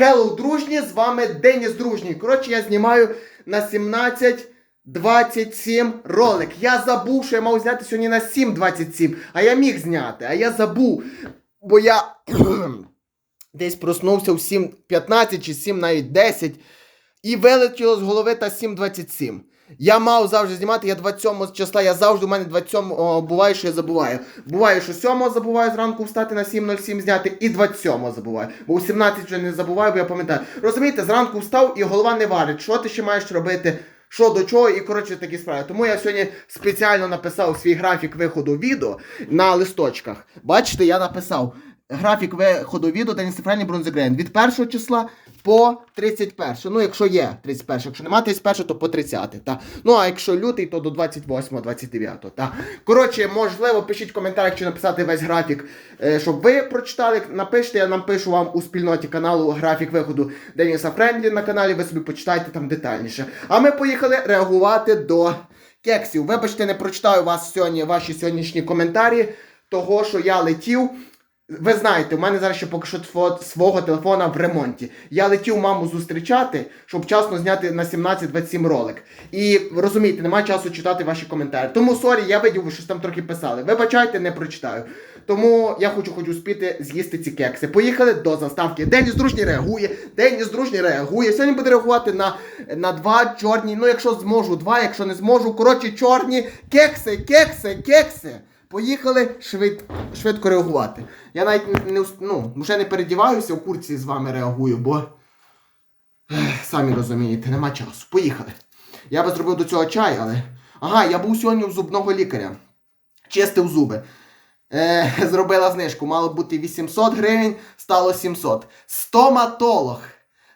Hello, дружні, з вами Деніс Дружній. Коротше, я знімаю на 17.27 ролик. Я забув, що я мав зняти сьогодні на 7.27, а я міг зняти, а я забув. Бо я десь проснувся в 7.15 чи 7 навіть 10 і вилетіло з голови та 7.27. Я мав завжди знімати, я 27 числа, я завжди у мене 27 о, буває, що я забуваю. Буває, що 7 забуваю зранку встати на 7.07 зняти, і 27 забуваю. Бо у 17 вже не забуваю, бо я пам'ятаю. Розумієте, зранку встав і голова не варить. Що ти ще маєш робити? Що до чого, і коротше такі справи. Тому я сьогодні спеціально написав свій графік виходу відео на листочках. Бачите, я написав графік виходу відео Деніс Стефані Бронзегрейн від 1 числа по 31. Ну, якщо є 31, якщо немає 31, то по 30. Та. Ну, а якщо лютий, то до 28, 29. Та. Коротше, можливо, пишіть в коментарях, чи написати весь графік, е, щоб ви прочитали. Напишіть, я напишу вам у спільноті каналу графік виходу Деніса Френдлі на каналі, ви собі почитайте там детальніше. А ми поїхали реагувати до кексів. Вибачте, не прочитаю вас сьогодні, ваші сьогоднішні коментарі, того, що я летів. Ви знаєте, у мене зараз ще поки що свого телефона в ремонті. Я летів маму зустрічати, щоб вчасно зняти на 17-27 ролик. І розумієте, немає часу читати ваші коментарі. Тому сорі, я видів, ви щось там трохи писали. Вибачайте, не прочитаю. Тому я хочу хоч успіти з'їсти ці кекси. Поїхали до заставки. Деніс Дружній реагує, Деніс Дружній реагує. Сьогодні буде реагувати на, на два чорні. Ну, якщо зможу, два, якщо не зможу. Коротше, чорні кекси, кекси, кекси. Поїхали швид, швидко реагувати. Я навіть не, ну, вже не передіваюся, у курці з вами реагую, бо самі розумієте, нема часу. Поїхали. Я би зробив до цього чай, але. Ага, я був сьогодні у зубного лікаря. Чистив зуби. Е, зробила знижку. Мало бути 800 гривень, стало 700. Стоматолог.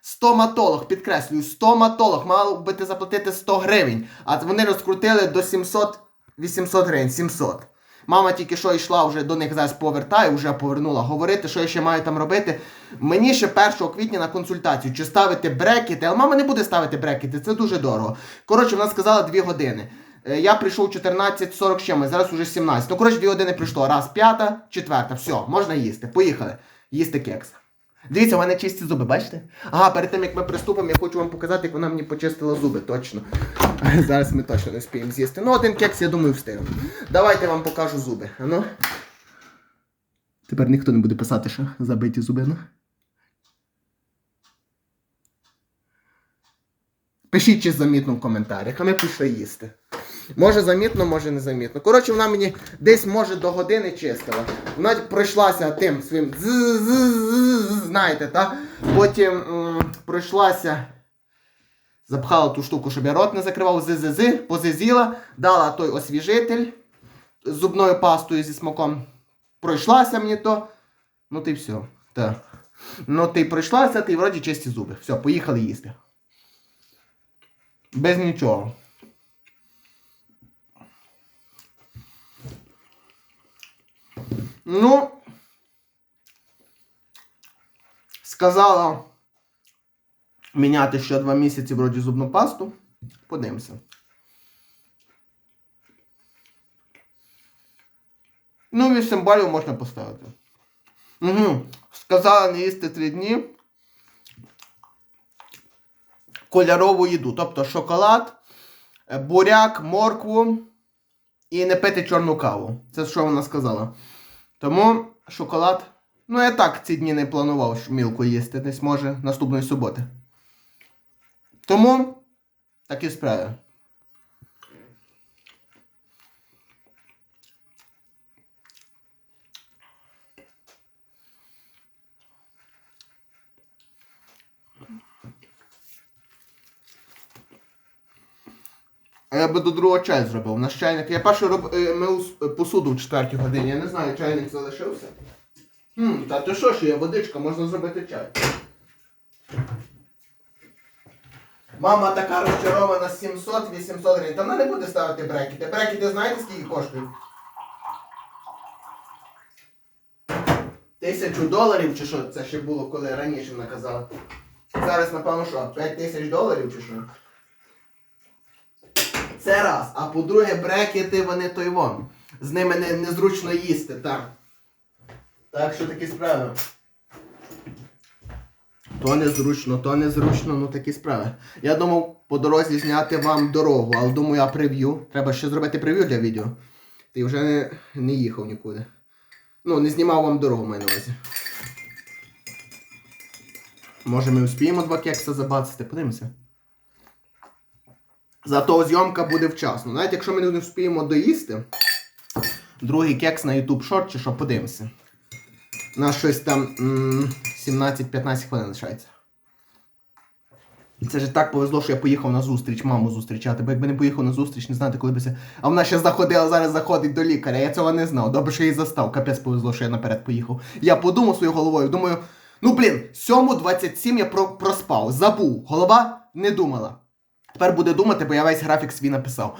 Стоматолог, підкреслюю, стоматолог. Мало би ти заплатити 100 гривень. А вони розкрутили до 700 800 гривень, 700. Мама тільки що йшла вже до них зараз повертає, вже повернула говорити, що я ще маю там робити. Мені ще 1 квітня на консультацію, чи ставити брекети, але мама не буде ставити брекети, це дуже дорого. Коротше, вона сказала 2 години. Е, Я прийшов 14.40 ще, чимось, зараз уже 17. Ну, коротше, 2 години прийшло. Раз, п'ята, четверта. Все, можна їсти. Поїхали. Їсти кекс. Дивіться, у мене чисті зуби, бачите? Ага, перед тим як ми приступимо, я хочу вам показати, як вона мені почистила зуби, точно. Зараз ми точно не встигнемо з'їсти. Ну, один кекс, я думаю, встигнемо. Давайте я вам покажу зуби. А ну. Тепер ніхто не буде писати, що забиті зуби, ну. Пишіть, чи замітно в коментарях, а ми пішли їсти. Може замітно, може не замітно. Коротше, вона мені десь може до години чистила. Вона пройшлася тим своїм знаєте, та? Потім пройшлася, запхала ту штуку, щоб я рот не закривав, з-з-з, позизіла, дала той освіжитель з зубною пастою зі смаком. Пройшлася мені то. Ну ти все. Так. Ну ти пройшлася, ти вроді чисті зуби. Все, поїхали їсти. Без нічого. Ну, сказала міняти ще два місяці вроді зубну пасту. Подивимося. Ну, 8 балів можна поставити. Угу. Сказала не їсти 3 дні. Кольорову їду. Тобто шоколад, буряк, моркву і не пити чорну каву. Це що вона сказала. Тому шоколад. Ну, я так ці дні не планував що мілку їсти, десь може наступної суботи. Тому такі справи. А я би до другого чай зробив. Наш чайник. Я перший роб... е, мив посуду в четвертій годині. Я не знаю, чайник залишився. Хм, та ти що ж є, водичка, можна зробити чай. Мама така розчарована 700-800 гривень. Та вона не буде ставити брекети. Брекети знаєте скільки коштують? Тисячу доларів чи що? Це ще було, коли раніше вона казала. Зараз, напевно, що? 5 тисяч доларів чи що? Це раз. А по-друге, брекети вони той вон. З ними не, незручно їсти, так. Так що такі справи. То незручно, то незручно, ну такі справи. Я думав по дорозі зняти вам дорогу, але думаю, я прев'ю. Треба ще зробити прев'ю для відео. Ти вже не, не їхав нікуди. Ну, не знімав вам дорогу, маю на увазі. Може ми успіємо два кекса забацати, подивимося. Зато зйомка буде вчасно. Навіть якщо ми не встигнемо доїсти, другий кекс на YouTube Short чи що, подивимося. Нас щось там 17-15 хвилин лишається. Це ж так повезло, що я поїхав на зустріч, маму зустрічати, бо якби не поїхав на зустріч, не знати, коли би це. А вона ще заходила, зараз заходить до лікаря. Я цього не знав. Добре, що її застав. Капець повезло, що я наперед поїхав. Я подумав своєю головою, думаю, ну блін, 7.27 я про- проспав, забув. Голова не думала. Тепер буде думати, бо я весь графік свій написав.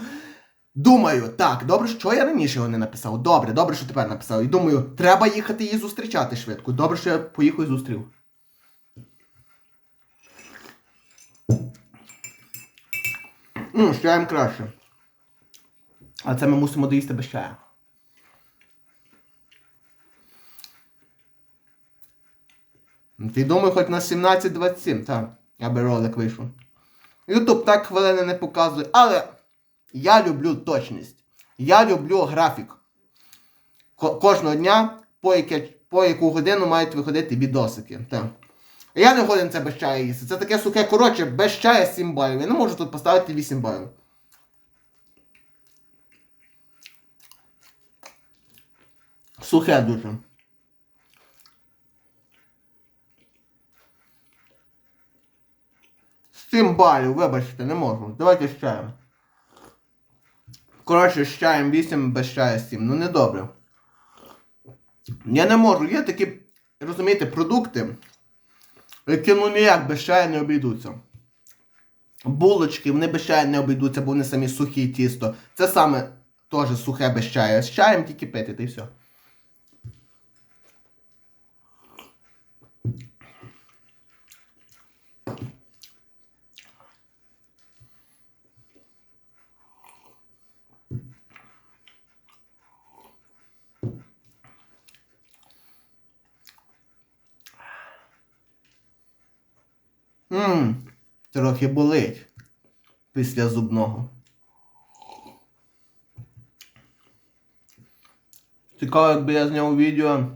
Думаю, так, добре, що я раніше його не написав. Добре, добре, що тепер написав. І думаю, треба їхати її зустрічати швидко. Добре, що я поїхав і зустрів. Ну, з чаєм краще. А це ми мусимо доїсти без чаю. Ти думаю, хоч на 17.27, так, аби ролик вийшов. Ютуб так хвилини не показує, але я люблю точність. Я люблю графік. Кожного дня по, яке, по яку годину мають виходити відосики. Так. Я не годен це без чаю їсти. Це таке сухе, коротше, без чаю 7 балів. Я не можу тут поставити 8 балів. Сухе дуже. Сім балів, вибачте, не можу. Давайте з. Коротше, з чаєм 8, без чаю 7. Ну недобре. Я не можу. Є такі, розумієте, продукти, які ну ніяк без чаю не обійдуться. Булочки, вони без чаю не обійдуться, бо вони самі сухі тісто. Це саме теж сухе без чаю. З чаєм тільки пити, та й все. Ммм, трохи болить після зубного. Цікаво, якби я зняв відео,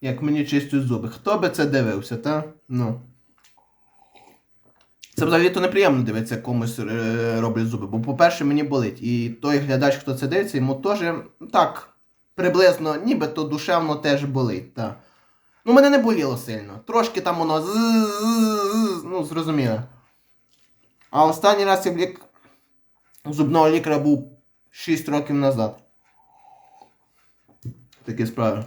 як мені чистять зуби. Хто би це дивився, та? Ну. Це взагалі-то неприємно дивитися, комусь е, роблять зуби. Бо, по-перше, мені болить. І той глядач, хто це дивиться, йому теж так, приблизно, нібито душевно теж болить. Та. Ну, мене не боліло сильно. Трошки там воно з- ну, зрозуміло. А останній раз я лік... зубного лікаря був 6 років назад. Такі справи.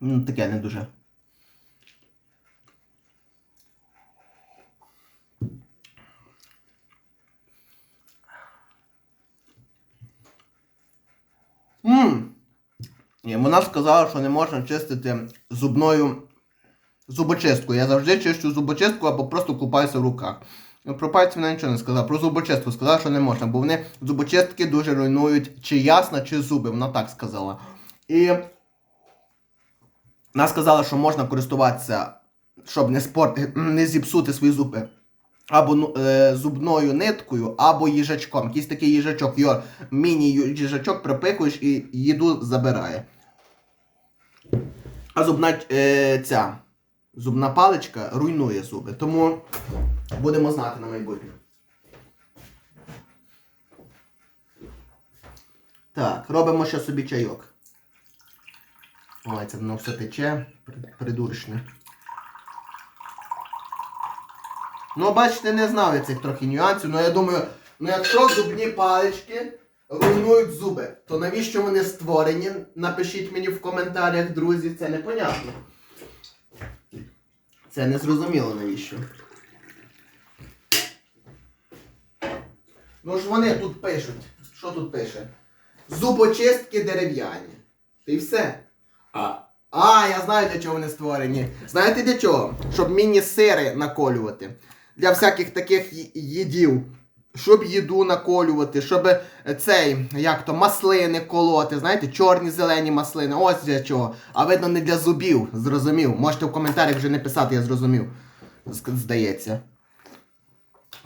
Ну, таке не дуже. Ммм. Вона сказала, що не можна чистити зубною зубочисткою. Я завжди чищу зубочистку або просто купаюся в руках. Ну, Про пальці вона нічого не сказала. Про зубочистку сказала, що не можна, бо вони зубочистки дуже руйнують чи ясна, чи зуби. Вона так сказала. І вона сказала, що можна користуватися, щоб не спорти, не зіпсути свої зуби. Або ну, е, зубною ниткою, або їжачком. Якийсь такий їжачок, його міні-їжачок припихуєш і їду забирає. А зубна е, ця зубна паличка руйнує зуби. Тому будемо знати на майбутнє. Так, робимо ще собі чайок. Ой, це воно все тече. При- Придурочне. Ну, бачите, не знав я цих трохи нюансів, але я думаю, ну якщо зубні палички руйнують зуби, то навіщо вони створені? Напишіть мені в коментарях, друзі, це непонятно. Це не зрозуміло навіщо. Ну ж вони тут пишуть. Що тут пише? Зубочистки дерев'яні. Та й все. А, а, я знаю, для чого вони створені. Знаєте для чого? Щоб міні-сири наколювати. Для всяких таких їдів. щоб їду наколювати, щоб е, цей, як то, маслини колоти, знаєте, чорні, зелені маслини. Ось для чого. А видно, не для зубів, зрозумів. Можете в коментарях вже не писати, я зрозумів. Здається.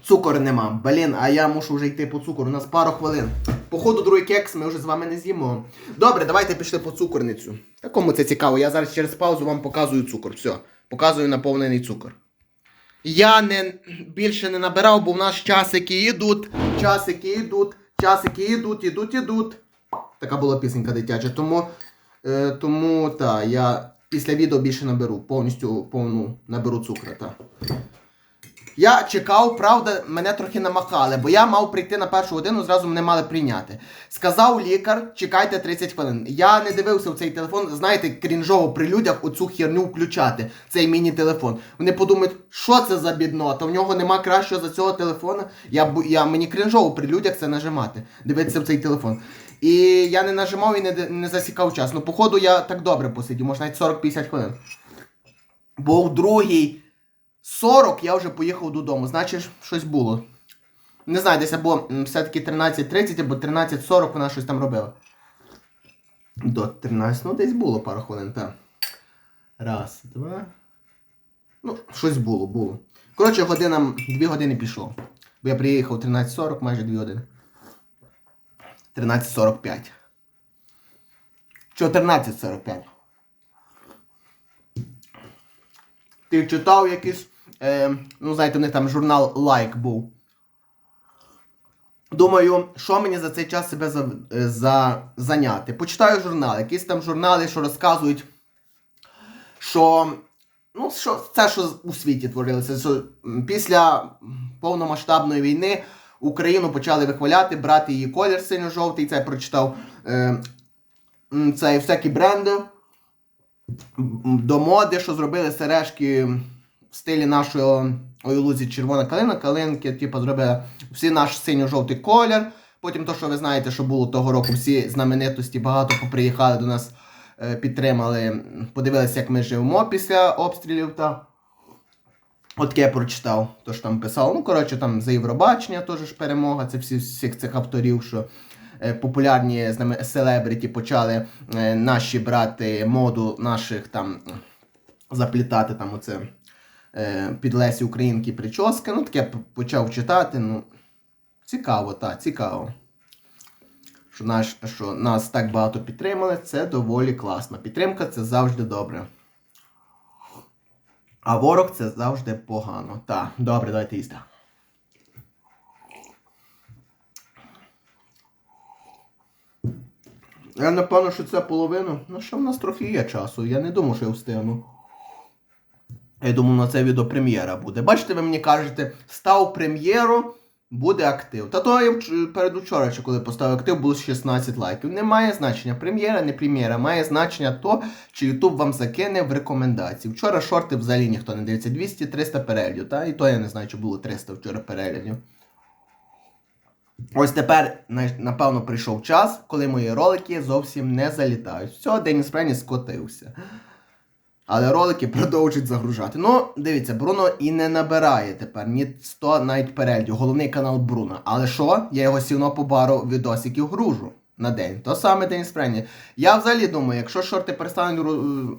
Цукор нема. Блін, а я мушу вже йти по цукор. У нас пару хвилин. Походу, другий кекс ми вже з вами не з'їмо. Добре, давайте пішли по цукорницю. Та кому це цікаво? Я зараз через паузу вам показую цукор. Все, показую наповнений цукор. Я не більше не набирав, бо в нас часики йдуть, часики йдуть, часики йдуть, йдуть, йдуть. Така була пісенька дитяча. Тому, е, тому та, я після відео більше наберу, повністю повну наберу цукра. Та. Я чекав, правда, мене трохи намахали, бо я мав прийти на першу годину, зразу мене мали прийняти. Сказав лікар, чекайте 30 хвилин. Я не дивився в цей телефон, знаєте, крінжово при людях оцю херню включати, цей міні-телефон. Вони подумають, що це за біднота, в нього нема кращого за цього телефона. Я, я, мені крінжово при людях це нажимати, дивитися в цей телефон. І я не нажимав і не, не засікав час. Ну, походу, я так добре посидів, може навіть 40-50 хвилин. Бо в другій 40 я вже поїхав додому. Значить, щось було. Не знаю, десь або все-таки 13.30, або 13.40 вона щось там робила. До 13, ну десь було пару хвилин, так. Раз, два. Ну, щось було, було. Коротше, година, дві години пішло. Бо я приїхав 13.40, майже дві години. 13.45. 14.45. Ти читав якийсь, е, ну знаєте, у них там журнал Лайк був. Думаю, що мені за цей час себе за, е, за, зайняти? Почитаю журнал, якісь там журнали, що розказують, що. Ну, що це, що у світі творилося. Що після повномасштабної війни Україну почали вихваляти, брати її колір синьо-жовтий, це я прочитав. Е, це всякі бренди до моди, що зробили сережки в стилі нашої ой, лузі червона калина, калинки, типу, зробили всі наш синьо-жовтий колір. Потім то, що ви знаєте, що було того року, всі знаменитості багато поприїхали до нас, е, підтримали, подивилися, як ми живемо після обстрілів та. От я прочитав, то що там писав. Ну, коротше, там за Євробачення теж ж перемога, це всі всіх цих авторів, що е, популярні з нами селебриті почали е, наші брати моду наших там заплітати там оце під Лесі Українки прически. Ну, таке почав читати. Ну, цікаво, так, цікаво. Що, наш, що нас так багато підтримали, це доволі класно. Підтримка це завжди добре. А ворог це завжди погано. Так, добре, давайте їсти. Я напевно, що це половина. Ну, що в нас трохи є часу. Я не думаю, що я встигну. Я думаю, на це відео прем'єра буде. Бачите, ви мені кажете, став прем'єру, буде актив. Та то я передучора, коли поставив актив, було 16 лайків. Не має значення. Прем'єра, не прем'єра. Має значення то, чи YouTube вам закине в рекомендації. Вчора шорти взагалі ніхто не дивиться. 200-300 переглядів. Та? І то я не знаю, чи було 300 вчора переглядів. Ось тепер, напевно, прийшов час, коли мої ролики зовсім не залітають. Все, Деніс Френі скотився. Але ролики продовжують загружати. Ну, дивіться, Бруно і не набирає тепер ні 100 навіть переглядів. Головний канал Бруно. Але що? Я його сівно по бару відосиків гружу на день. То саме Деніс Френі. Я взагалі думаю, якщо шорти перестануть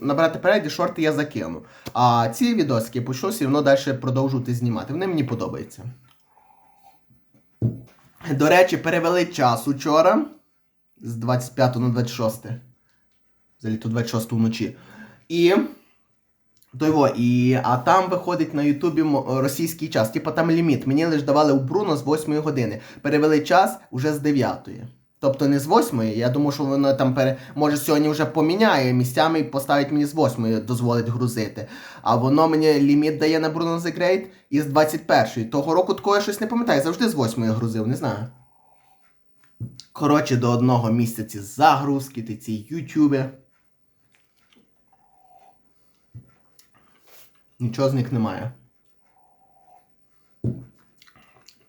набирати переглядів, шорти я закину. А ці відосики почну сівно далі продовжувати знімати. Вони мені подобаються. До речі, перевели час учора з 25 на 26. Взагалі то 26 вночі. І. То його, і, а там виходить на Ютубі російський час. Типа там ліміт. Мені лише давали у Бруно з 8 години. Перевели час уже з 9. Тобто не з 8, я думаю, що воно там пере... може сьогодні вже поміняє місцями і поставить мені з 8, дозволить грузити. А воно мені ліміт дає на Bruno The Great із 21. Того року такого я щось не пам'ятаю, завжди з 8 грузив, не знаю. Коротше, до одного місяці загрузки, ти ці ютюби. Нічого з них немає.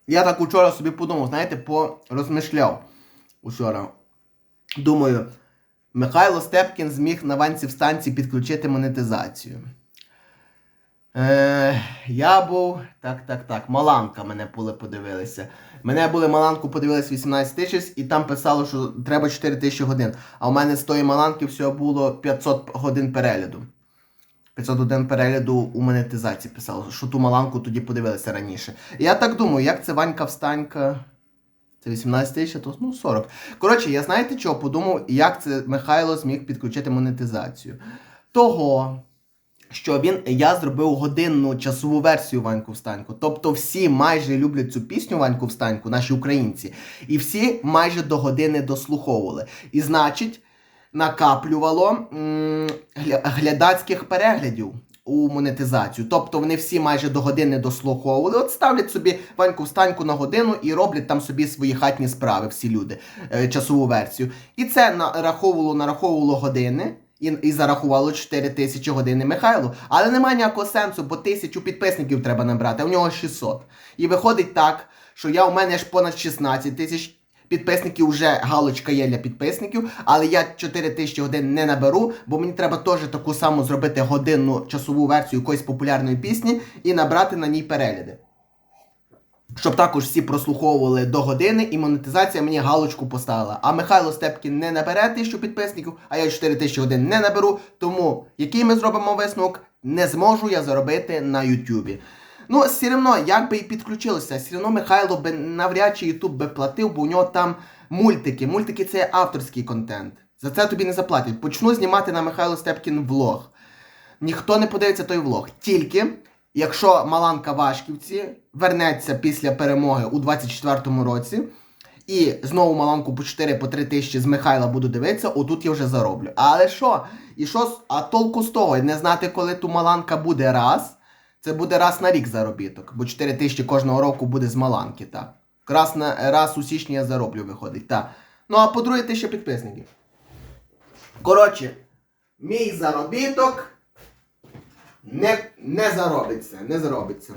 Я так учора собі подумав, знаєте, порозмишляв учора. Думаю, Михайло Степкін зміг на ванці в станції підключити монетизацію. Е, я був. Так, так, так. Маланка мене були подивилися. Мене були Маланку подивилися 18 тисяч, і там писало, що треба 4 тисячі годин. А у мене з тої Маланки всього було 500 годин перегляду. 500 годин перегляду у монетизації писало, що ту Маланку тоді подивилися раніше. Я так думаю, як це Ванька встанька. Це 18 тисяч, то ну 40. Коротше, я знаєте чого подумав, як це Михайло зміг підключити монетизацію. Того, що він, я зробив годинну часову версію Ваньку Встаньку. Тобто всі майже люблять цю пісню Ваньку Встаньку, наші українці. І всі майже до години дослуховували. І значить, накаплювало глядацьких переглядів у монетизацію. Тобто вони всі майже до години дослуховували. От ставлять собі Ваньку Встаньку на годину і роблять там собі свої хатні справи, всі люди, е, часову версію. І це нараховувало, нараховувало години. І, і зарахувало 4 тисячі години Михайлу. Але немає ніякого сенсу, бо тисячу підписників треба набрати, а у нього 600. І виходить так, що я у мене ж понад 16 тисяч підписників, вже галочка є для підписників, але я 4 тисячі годин не наберу, бо мені треба теж таку саму зробити годинну часову версію якоїсь популярної пісні і набрати на ній перегляди. Щоб також всі прослуховували до години, і монетизація мені галочку поставила. А Михайло Степкін не набере тисячу підписників, а я 4 тисячі годин не наберу. Тому який ми зробимо висновок, не зможу я заробити на Ютубі. Ну, все одно, як би і підключилося, все одно Михайло би навряд чи Ютуб би платив, бо у нього там мультики. Мультики це авторський контент. За це тобі не заплатять. Почну знімати на Михайло Степкін влог. Ніхто не подивиться той влог. Тільки якщо Маланка Вашківці вернеться після перемоги у 24-му році, і знову Маланку по 4 по 3 тисячі з Михайла буду дивитися, отут я вже зароблю. Але що? І що? А толку з того, не знати, коли ту Маланка буде раз. Це буде раз на рік заробіток, бо 4 тисячі кожного року буде з Маланки, так. Раз, на, раз у січні я зароблю, виходить, так. Ну а по-друге, тисяча підписників. Коротше, мій заробіток не, не заробиться, не заробиться.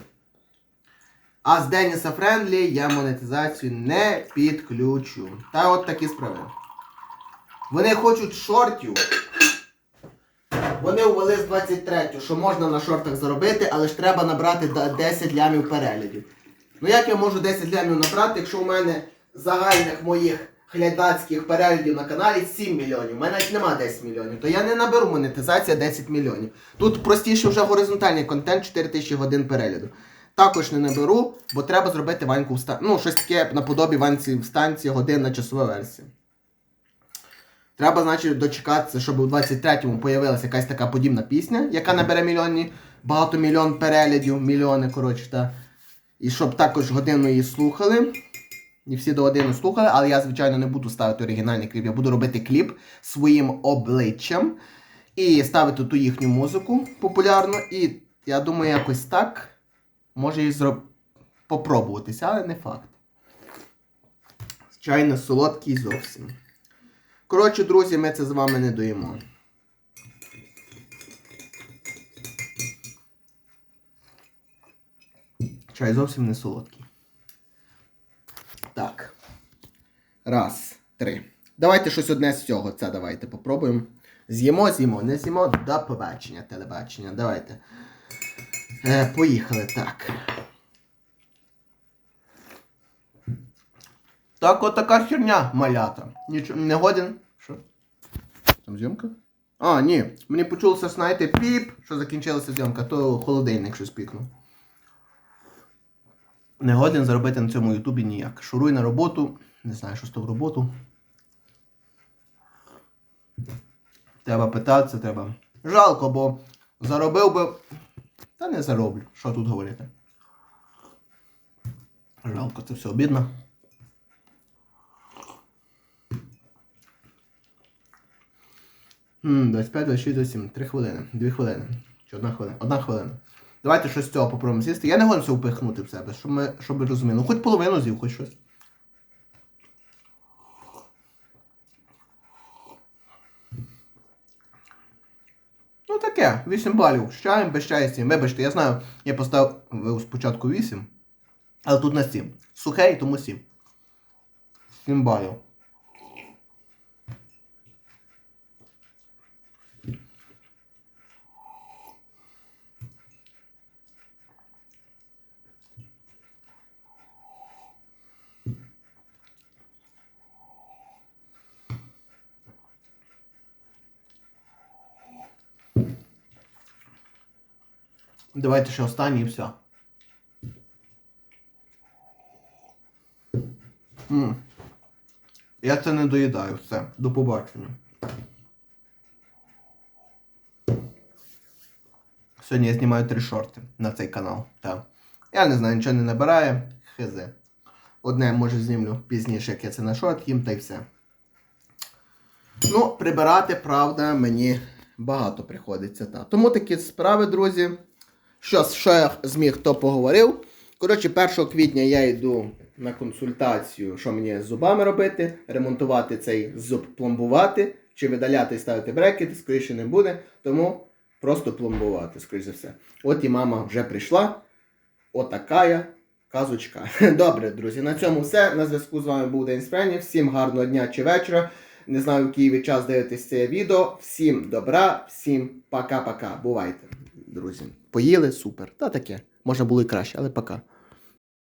А з Деніса Френдлі я монетизацію не підключу. Та от такі справи. Вони хочуть шортів. Вони ввели з 23, що можна на шортах заробити, але ж треба набрати 10 лямів переглядів. Ну як я можу 10 лямів набрати, якщо у мене загальних моїх глядацьких переглядів на каналі 7 мільйонів. У мене навіть нема 10 мільйонів, то я не наберу монетизація 10 мільйонів. Тут простіше вже горизонтальний контент 4 тисячі годин перегляду. Також не наберу, бо треба зробити Ваньку вста... Ну, щось таке наподобі Ванці встанції годинна часова версія. Треба, значить, дочекатися, щоб у 23-му появилася якась така подібна пісня, яка набере мільйонні, багато мільйон переглядів, мільйони, коротше, та. І щоб також годину її слухали. І всі до години слухали, але я, звичайно, не буду ставити оригінальний кліп. Я буду робити кліп своїм обличчям і ставити ту їхню музику популярну. І я думаю, якось так може і зроб... попробуватися, але не факт. Звичайно, солодкий зовсім. Коротше, друзі, ми це з вами не доїмо. Чай зовсім не солодкий. Так. Раз, три. Давайте щось одне з цього. Це давайте попробуємо. З'їмо, з'їмо, не з'їмо. До побачення, телебачення. Давайте. Е, поїхали, так. Так, от така херня малята. Нічого не годен. Що? Там зйомка? А, ні. Мені почулося, знаєте, піп, що закінчилася зйомка, то холодильник щось пікнув. Не годен заробити на цьому ютубі ніяк. Шуруй на роботу. Не знаю, що з того роботу. Треба питатися, треба. Жалко, бо заробив би. Та не зароблю. Що тут говорити? Жалко, це все обідно. 25, 26, 27. 3 хвилини. 2 хвилини. Чи одна хвилина? Одна хвилина. Давайте щось з цього попробуємо з'їсти. Я не годен все впихнути в себе, щоб ми, щоб розуміли. Ну, хоч половину з'їв, хоч щось. Ну таке, 8 балів. З чаєм, без чаю 7. Вибачте, я знаю, я поставив спочатку 8, але тут на 7. Сухий, тому 7. 7 балів. Давайте ще останній і все. М. Я це не доїдаю, все. До побачення. Сьогодні я знімаю три шорти на цей канал. Так. Я не знаю, нічого не набирає. Хз. Одне може знімлю пізніше, як я це на шорт їм, та й все. Ну, прибирати, правда, мені багато приходиться. Та. Тому такі справи, друзі. Що, що я зміг, то поговорив. Коротше, 1 квітня я йду на консультацію, що мені з зубами робити, ремонтувати цей зуб, пломбувати, чи видаляти і ставити брекети, скоріше не буде. Тому просто пломбувати, скоріше за все. От і мама вже прийшла. Отакая казочка. Добре, друзі, на цьому все. На зв'язку з вами був День Спрені. Всім гарного дня чи вечора. Не знаю, в який ви час дивитесь це відео. Всім добра, всім пока-пока. Бувайте, друзі. Поїли, супер. Та таке. Можна було і краще, але пока.